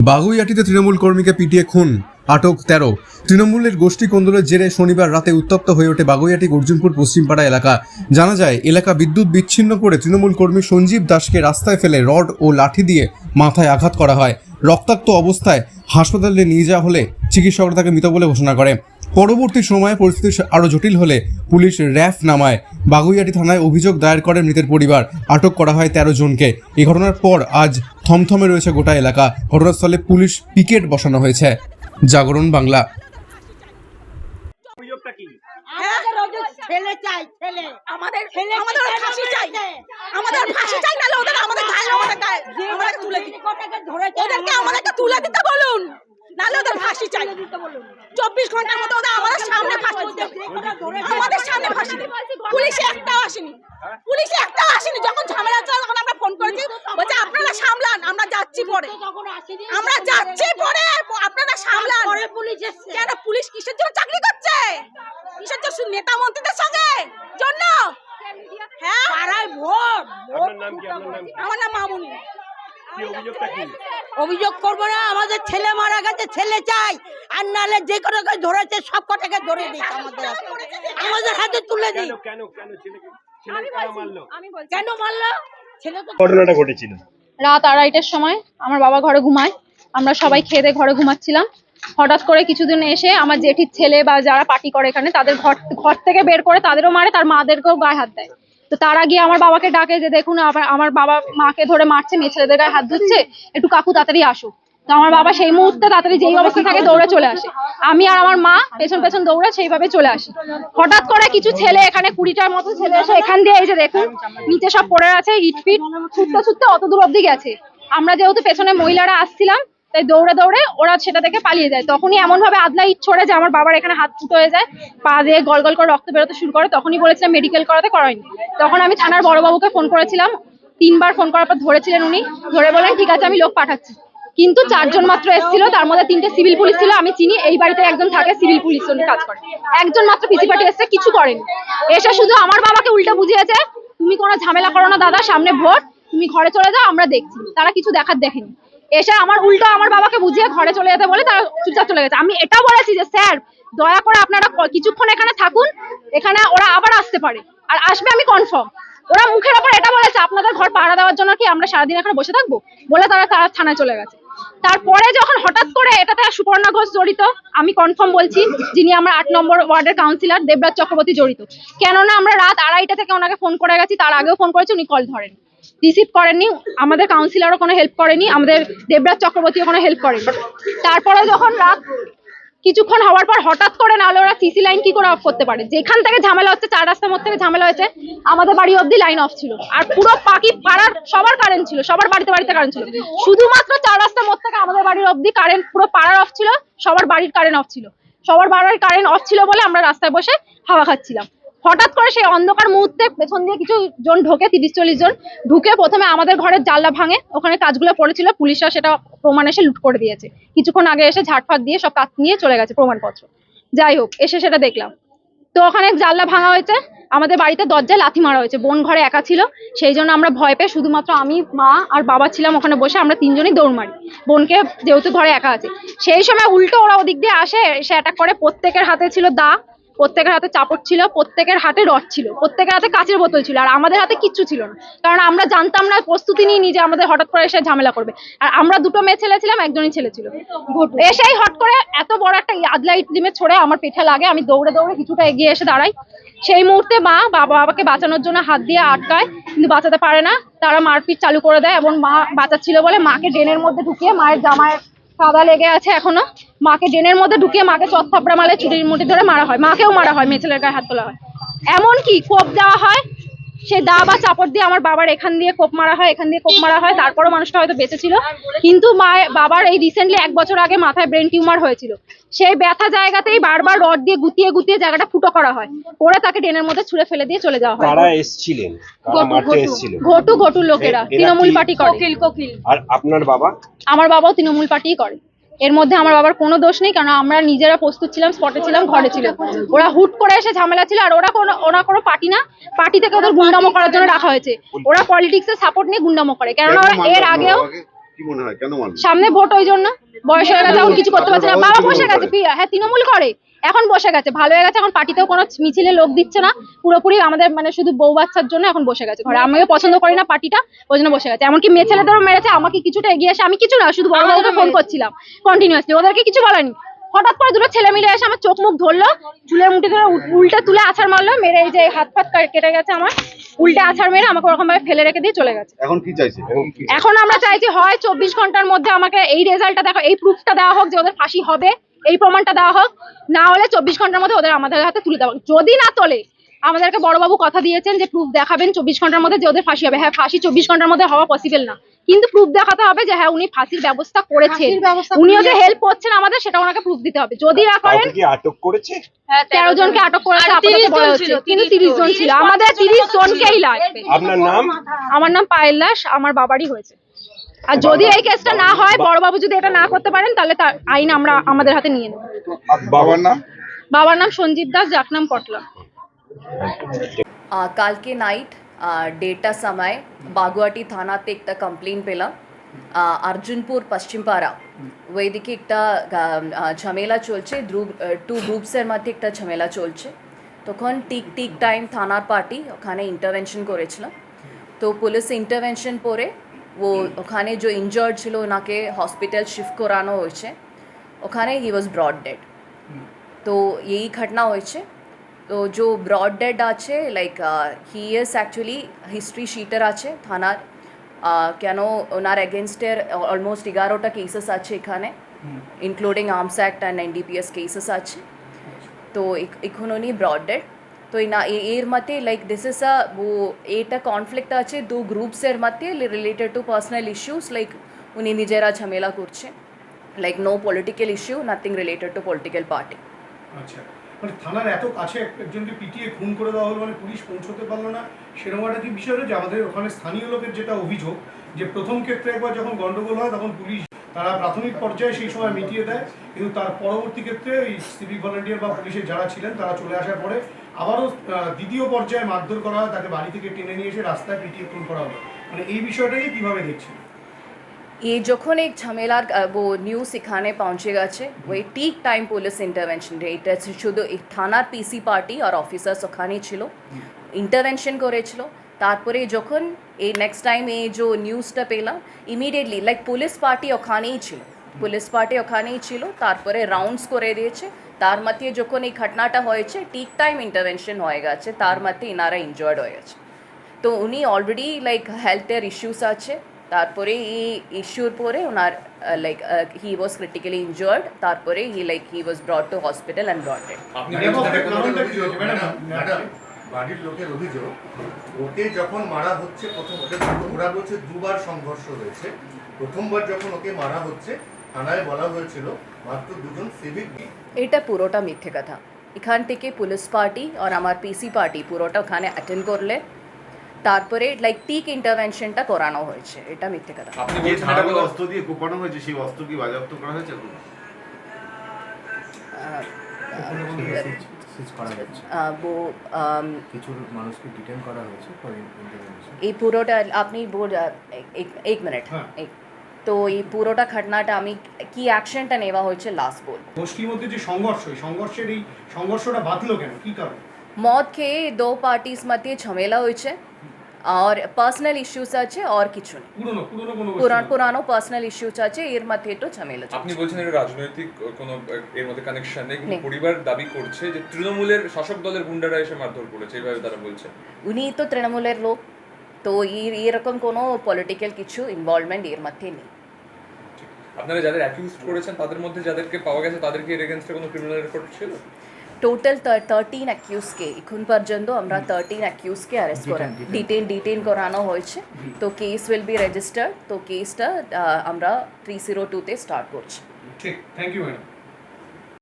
বাগুইয়াটিতে তৃণমূল কর্মীকে পিটিয়ে খুন। আটক তেরো। তৃণমূলের গোষ্ঠী কোন্দলের জেরে শনিবার রাতে উত্তপ্ত হয়ে ওঠে বাগুইয়াটি, অর্জুনপুর, পশ্চিমপাড়া এলাকা। জানা যায়, এলাকা বিদ্যুৎ বিচ্ছিন্ন করে তৃণমূল কর্মী সঞ্জীব দাসকে রাস্তায় ফেলে রড ও লাঠি দিয়ে মাথায় আঘাত করা হয়। রক্তাক্ত অবস্থায় হাসপাতালে নিয়ে যাওয়া হলে চিকিৎসকরা তাকে মৃত বলে ঘোষণা করে। পরবর্তী সময়ে পরিস্থিতি আরও জটিল হলে পুলিশ র্যাফ নামায়। বাগুইয়াটি থানায় অভিযোগ দায়ের করে মৃতের পরিবার। আটক করা হয় তেরো জনকে। এই ঘটনার পর আজ থমথমে রয়েছে গোটা এলাকা। ঘটনাস্থলে পুলিশ পিকেট বসানো হয়েছে। জাগরণ বাংলা। অভিযোগটা কি? আমাদের ওদের ছেলে চাই ছেলে। আমাদের ছেলে আমাদের ফাঁসি চাই। আমাদের ফাঁসি চাই। নাহলে ওদের আমাদের গায়ে আমাদের গায়ে আমাদের তুলে দিতে। ওদেরকে আমাদেরকে তুলে দিতে বলুন। নাহলে ওদের ফাঁসি চাই। চব্বিশ ঘণ্টার মধ্যে ওদের আমাদের সামনে ফাঁসি আমাদের সামনে ফাঁসি পুলিশে একটাও আসেনি। পুলিশে একটাও আসেনি। যখন ঝামেলা চলে তখন আমরা ফোন করেছি বলছে আপনারা আমরা যাচ্ছি পরে। আমরা যাচ্ছি পরে আপনারা সামলান। পরে পুলিশ এসছে। কেন পুলিশ কিসের জন্য চাকরি করছে? কিসের জন্য নেতা মন্ত্রীদের সঙ্গে? জন্য? হ্যাঁ? পাড়ায় ভোট। আপনার নাম কি? আপনার নাম কি? আমার নাম মামুনি। অভিযোগ করব না আমাদের ছেলে মারা গেছে ছেলে চাই। আর নাহলে যে কটাকে ধরেছে সব কটাকে ধরে দিই আমাদের হাতে। আমাদের হাতে তুলে দিই কেন মারলো? কেন মারলো? ছেলে তো ঘটনাটা ঘটেছিল। রাত আড়াইটার সময় আমার বাবা ঘরে ঘুমায়। আমরা সবাই খেয়ে দিয়ে ঘরে ঘুমাচ্ছিলাম। হঠাৎ করে কিছুদিন এসে আমার জেঠির ছেলে বা যারা পার্টি করে এখানে, তাদের ঘর ঘর থেকে বের করে তাদেরও মারে, তার মাদেরকেও গায়ে হাত দেয়। তো তারা গিয়ে আমার বাবাকে ডাকে যে, দেখুন আমার বাবা মাকে ধরে মারছে, মেয়ে ছেলেদের গায়ে হাত ধুচ্ছে, একটু কাকু তাড়াতাড়ি আসো আমার বাবা সেই মুহূর্তে তাড়াতাড়ি যেই অবস্থা থাকে দৌড়ে চলে আসে। আমি আর আমার মা পেছন পেছন দৌড়ে সেইভাবে চলে আসি। হঠাৎ করে কিছু ছেলে এখানে কুড়িটার মতো ছেলে এসে এখান দিয়ে এই যে দেখুন, নিচে সব পড়ে আছে, ইট ফিট, ছুটতে ছুটতে অত দূর অব্দি গেছে। আমরা যেহেতু পেছনে মহিলারা আসছিলাম, তাই দৌড়ে দৌড়ে ওরা সেটা থেকে পালিয়ে যায়। তখনই এমন ভাবে আদলা ইট ছড়ে যে আমার বাবার এখানে হাত ফুটো হয়ে যায়, পা দিয়ে গল গল করে রক্ত বেরোতে শুরু করে, তখনই বলেছিলাম মেডিকেল করাতে করায়নি। তখন আমি থানার বড়বাবুকে ফোন করেছিলাম, তিনবার ফোন করার পর ধরেছিলেন উনি, ধরে বলেন ঠিক আছে, আমি লোক পাঠাচ্ছি। কিন্তু চারজন মাত্র এসেছিল, তার মধ্যে তিনটে সিভিল পুলিশ ছিল, আমি চিনি, এই বাড়িতে একজন থাকে, সিভিল পুলিশ কাজ করে। একজন মাত্র পিসি পার্টি এসছে, কিছু করেনি। এসে শুধু আমার বাবাকে উল্টো বুঝিয়েছে, তুমি কোনো ঝামেলা করো না দাদা, সামনে ভোট, তুমি ঘরে চলে যাও, আমরা দেখছি। তারা কিছু দেখার দেখেনি। এসে আমার উল্টো আমার বাবাকে বুঝিয়ে ঘরে চলে যেতে বলে তারা চুপচাপ চলে গেছে। আমি এটা বলেছি যে, স্যার, দয়া করে আপনারা কিছুক্ষণ এখানে থাকুন, এখানে ওরা আবার আসতে পারে। আর আসবে আমি কনফার্ম ওরা মুখের ওপর এটা বলেছে, আপনাদের ঘর পাহারা দেওয়ার জন্য কি আমরা সারাদিন এখানে বসে থাকব? বলে তারা তারা থানায় চলে গেছে। তারপরে যখন হঠাৎ করে এটাতে সুপর্ণা ঘোষ জড়িত, আমি কনফার্ম বলছি যিনি আমার আট নম্বর ওয়ার্ডের কাউন্সিলর দেবরাজ চক্রবর্তী জড়িত। কেননা আমরা রাত আড়াইটা থেকে ওনাকে ফোন করে গেছি, তার আগেও ফোন করেছি, উনি কল ধরেন রিসিভ করেননি, আমাদের কাউন্সিলরও কোনো হেল্প করেনি, আমাদের দেবরাজ চক্রবর্তীও কোনো হেল্প করেনি। তারপরে যখন রাত কিছুক্ষণ হওয়ার পর হঠাৎ করে না হলে ওরা সিসি লাইন কি করে অফ করতে পারে? যেখান থেকে ঝামেলা হচ্ছে, চার রাস্তার মধ্যে থেকে ঝামেলা হয়েছে, আমাদের বাড়ি অবধি লাইন অফ ছিল। আর পুরো পাখি পাড়ার সবার কারেন্ট ছিল, সবার বাড়িতে বাড়িতে কারেন্ট ছিল। শুধুমাত্র চার রাস্তার মধ্যে থেকে আমাদের বাড়ির অবধি কারেন্ট পুরো পাড়ার অফ ছিল, সবার বাড়ির কারেন্ট অফ ছিল। সবার বাড়ির কারেন্ট অফ ছিল বলে আমরা রাস্তায় বসে হাওয়া খাচ্ছিলাম। হঠাৎ করে সেই অন্ধকার মুহূর্তে পেছন দিয়ে কিছু জন ঢোকে, তিরিশ চল্লিশ জন ঢুকে প্রথমে আমাদের ঘরের জানলা ভাঙে। ওখানে কাজগুলো পড়েছিল, পুলিশরা সেটা প্রমাণ এসে লুট করে দিয়েছে। কিছুক্ষণ আগে এসে ঝাটফাট দিয়ে সব কাজ নিয়ে চলে গেছে প্রমাণপত্র। যাই হোক, এসে সেটা দেখলাম। তো ওখানে জানলা ভাঙা হয়েছে, আমাদের বাড়িতে দরজায় লাথি মারা হয়েছে, বোন ঘরে একা ছিল। সেই জন্য আমরা ভয় পেয়ে শুধুমাত্র আমি, মা আর বাবা ছিলাম ওখানে বসে, আমরা তিনজনই দৌড় মারি। বোনকে যেহেতু ঘরে একা আছে। সেই সময় উল্টো ওরা ওদিক দিয়ে আসে, এসে অ্যাটাক করে। প্রত্যেকের হাতে ছিল দা প্রত্যেকের হাতে চাপড় ছিল প্রত্যেকের হাতে রড ছিল প্রত্যেকের হাতে কাচের বোতল ছিল আর আমাদের হাতে কিচ্ছু ছিল না। কারণ আমরা জানতাম না প্রস্তুতি নিয়ে নিজে আমাদের হঠাৎ করে এসে ঝামেলা করবে। আর আমরা দুটো মেয়ে ছেলে ছিলাম একজনই ছেলে ছিল। এসেই হট করে এত বড় একটা আদলা ডিমে ছড়ে আমার পেটে লাগে আমি দৌড়ে দৌড়ে কিছুটা এগিয়ে এসে দাঁড়াই। সেই মুহূর্তে মা বাবা বাবাকে বাঁচানোর জন্য হাত দিয়ে আটকায় কিন্তু বাঁচাতে পারে না। তারা মারপিট চালু করে দেয় এবং মা বাঁচাচ্ছিল বলে মাকে ড্রেনের মধ্যে ঢুকিয়ে মায়ের জামায় কাদা লেগে আছে এখনও। মাকে ড্রেনের মধ্যে ঢুকিয়ে মাকে চত থাপড়া মালে চুরির মুটি ধরে মারা হয়। মাকেও মারা হয়, মেয়ে ছেলের গায়ে হাত তোলা হয়। এমন কি কোপ দেওয়া হয় সে দা বা চাপড় দিয়ে আমার বাবার এখান দিয়ে কোপ মারা হয় এখান দিয়ে কোপ মারা হয় তারপরও মানুষটা হয়তো বেঁচে ছিল। কিন্তু মা বাবার এই রিসেন্টলি এক বছর আগে মাথায় ব্রেন টিউমার হয়েছিল। সেই ব্যথা জায়গাতেই বারবার রড দিয়ে গুতিয়ে গুতিয়ে জায়গাটা ফুটো করা হয়। করে তাকে ড্রেনের মধ্যে ছুঁড়ে ফেলে দিয়ে চলে যাওয়া হয়। কারা এসছিলেন? কারা মারতে এসছিল ঘটু ঘটু লোকেরা তৃণমূল পার্টি করে। কোকিল কোকিল। আর আপনার বাবা? আমার বাবাও তৃণমূল পার্টিই করে। এর মধ্যে আমার বাবার কোনো দোষ নেই কারণ আমরা নিজেরা প্রস্তুত ছিলাম স্পটে ছিলাম ঘরে ছিল। ওরা হুট করে এসে ঝামেলা ছিল আর ওরা কোনো ওরা কোনো পার্টি না পার্টি থেকে ওদের গুন্ডামো করার জন্য রাখা হয়েছে। ওরা পলিটিক্সের সাপোর্ট নিয়ে গুন্ডামো করে কেননা ওরা এর আগেও কি মনে হয়? কেন সামনে ভোট ওই জন্য। বয়স হয়ে গেছে এখন কিছু করতে পারছে না। বাবা বসে গেছে প্রিয়া হ্যাঁ তৃণমূল করে। এখন বসে গেছে ভালো হয়ে গেছে এখন পার্টিতেও কোনো মিছিলে লোক দিচ্ছে না। পুরোপুরি আমাদের মানে শুধু বউ বাচ্চার জন্য এখন বসে গেছে ঘরে। আমিও পছন্দ করি না পার্টিটা ওই জন্য বসে গেছে। এমনকি মেয়ে ছেলেদেরও মেরেছে আমাকে কিছুটা এগিয়ে আসে আমি কিছু না শুধু বড় বাবুকে ফোন করছিলাম কন্টিনিউয়াসলি ওদেরকে কিছু বলেনি। হঠাৎ করে দুটো ছেলে মিলে এসে আমার চোখ মুখ ধরলো চুলের মুঠি ধরে উল্টে তুলে আছাড় মারলো মেরে এই যে হাত ফাত কেটে গেছে আমার উল্টে আছাড় মেরে আমাকে ওরকম ভাবে ফেলে রেখে দিয়ে চলে গেছে। এখন কি চাইছে? এখন আমরা চাইছি হয় চব্বিশ ঘণ্টার মধ্যে আমাকে এই রেজাল্টটা দেখো এই প্রুফটা দেওয়া হোক যে ওদের ফাঁসি হবে এই প্রমাণটা দেওয়া হোক না হলে চব্বিশ ঘণ্টার মধ্যে ওদের আমাদের হাতে তুলে দেওয়া হোক। যদি না তোলে আমাদেরকে বড়বাবু কথা দিয়েছেন যে প্রুফ দেখাবেন চব্বিশ ঘণ্টার মধ্যে যে ওদের ফাঁসি হবে। হ্যাঁ ফাঁসি চব্বিশ ঘণ্টার মধ্যে হওয়া পসিবল না। কিন্তু প্রুফ দেখাতে হবে যে হ্যাঁ উনি ফাঁসির ব্যবস্থা করেছেন। উনিও যে হেল্প করছেন। আমাদের সেটা ওনাকে প্রুফ দিতে হবে। যদি না করেন আটক করেছে? তেরো জনকে আটক করেছে আপাতত বলা হচ্ছে। কিন্তু তিরিশ জন ছিল। আমাদের তিরিশ জনকেই লাগবে। আপনার নাম? আমার নাম পায়েল দাস আমার বাবারই হয়েছে। আর যদি এই কেসটা না হয় বড়বাবু যদি এটা না করতে পারেন তাহলে তার আইন আমরা আমাদের হাতে নিয়ে নেব। বাবার নাম? বাবার নাম সঞ্জীব দাস জাকনাম পটলা। কালকে নাইট ডেটা সময় বাগুয়াটি থানাতে একটা কমপ্লেন পেলাম। অর্জুনপুর, পশ্চিমপাড়া। ওইদিকে একটা ঝামেলা চলছে টু গ্রুপসের মধ্যে একটা ঝামেলা চলছে। তখন টিক টিক টাইম থানার পার্টি ওখানে ইন্টারভেনশন করেছিলাম। তো পুলিশ ইন্টারভেনশন পরে ও ওখানে যে ইনজার্ড ছিল, ওনাকে হসপিটাল শিফট করানো হয়েছে। ওখানে হি ওয়াজ ব্রড ডেড তো এই ঘটনা হয়েছে। তো যে ব্রড ডেড আছে like he is actually history sheeter আছে থানার। কেন ওনার এগেনস্টের অলমোস্ট এগারোটা কেসেস আছে এখানে including arms act and NDPS cases আছে। তো এখন উনি ব্রড ডেড তো না এর মধ্যে লাইক দিস ইস আ ও এটা কনফ্লিক্ট আছে দু গ্রুপসের মধ্যে related to personal issues like উনি নিজেরা ঝামেলা করছে। Like no political issue nothing related to political party আচ্ছা। মানে থানার এত কাছে একজনকে পিটিয়ে খুন করে দেওয়া হলো মানে পুলিশ পৌঁছতে পারল না, সেরকম একটা কি বিষয় রয়েছে? আমাদের ওখানে স্থানীয় লোকের যেটা অভিযোগ যে প্রথম ক্ষেত্রে একবার যখন গন্ডগোল হয় তখন পুলিশ তারা প্রাথমিক পর্যায়ে সেই সময় মিটিয়ে দেয়, কিন্তু তার পরবর্তী ক্ষেত্রে ওই সিভিক ভলান্টিয়ার বা পুলিশের যারা ছিলেন তারা চলে আসার পরে আবারও দ্বিতীয় পর্যায়ে মারধর করা হয়, তাকে বাড়ি থেকে টেনে নিয়ে এসে রাস্তায় পিটিয়ে খুন করা হলো। মানে এই বিষয়টাকে কীভাবে দেখছেন? ये এক ঝামেলার আহ, वो নিউজ এখানে পৌঁছে গেছে ওই ঠিক টাইম পুলিশ ইন্টারভেনশন এটা শুধু থানার পিসি পার্টি আর অফিসার্স ওখানে ছিল ইন্টারভেনশন করেছিল তারপরে যখন এই নেক্সট টাইম এই যে নিউজটা পেলাম ইমিডিয়েটলি লাইক পুলিশ পার্টি ওখানেই ছিল পুলিশ পার্টি ওখানেই ছিল তারপরে রাউন্ডস করে দিয়েছে তার মধ্যে যখন এই ঘটনাটা হয়েছে ঠিক টাইম ইন্টারভেনশন হয়ে গেছে তার মধ্যে ইনারা ইনজয়ার্ড হয়ে গেছে তো উনি অলরেডি লাইক হেলথের ইস্যুস আছে তারপরে এই ইস্যুর পরে ওনার like he was critically injured তারপরে he like he was brought to hospital and madam বাড়ির লোকের অভিযোগ ওকে যখন মারা হচ্ছে প্রথম ওরা বলছে দুবার সংঘর্ষ হয়েছে। প্রথমবার যখন ওকে মারা হচ্ছে থানায় বলা হয়েছিল মাত্র দুজন সিভিক এটা পুরোটা মিথ্যে কথা। এখান থেকে পুলিশ পার্টি আর আমার পিসি পার্টি পুরোটা ওখানে অ্যাটেন্ড করলে তারপরে লাইক টিক ইন্টারভেনশনটা করানো হয়েছে। এটা মিথ্যে কথা। আপনি যে ধারালো অস্ত্র দিয়ে কোপানো হয়েছে সেই অস্ত্র কি বাজেয়াপ্ত করা হয়েছে এই পুরোটা আপনি বল এক এক মিনিট হ্যাঁ। তো এই পুরোটা ঘটনাটা আমি কি অ্যাকশনটা নেওয়া হয়েছে লাস্ট বল গোষ্ঠীর মধ্যে যে সংঘর্ষ এই সংঘর্ষের এই সংঘর্ষটা বাঁধলো কেন? কি কারণ? মদ খেয়ে দো পার্টিস মধ্যে ঝামেলা হয়েছে। আর পার্সোনাল ইস্যুস আছে আর কিছু পুরনো পুরনো কোনো গোষ্ঠী পুরান নয়। পুরানো পার্সোনাল ইস্যুস আছে এর মধ্যে একটু ঝামেলা আপনি বলছেন এটা রাজনৈতিক কোনো এর মধ্যে কানেকশন নেই কিন্তু। পরিবার দাবি করছে যে তৃণমূলের শাসক দলের গুন্ডারা এসে মারধর করেছে এইভাবে তারা বলছে। উনি তো তৃণমূলের লোক তো এর এরকম কোনো পলিটিক্যাল কিছু ইনভলভমেন্ট এর মধ্যে নেই। আপনারা যাদের অ্যাকিউজ করেছেন তাদের মধ্যে যাদেরকে পাওয়া গেছে তাদেরকে এর এগেনস্টে কোনো ক্রিমিনাল রেকর্ড ছিল? টোটাল থার্টিন অ্যাকিউজকে এখন পর্যন্ত আমরা থার্টিন অ্যাকিউজকে অ্যারেস্ট করা ডিটেন ডিটেন করানো হয়েছে তো কেস উইল বি রেজিস্টার্ড তো কেসটা আমরা থ্রি জিরো টুতে স্টার্ট করছি ঠিক থ্যাংক ইউ ম্যাডাম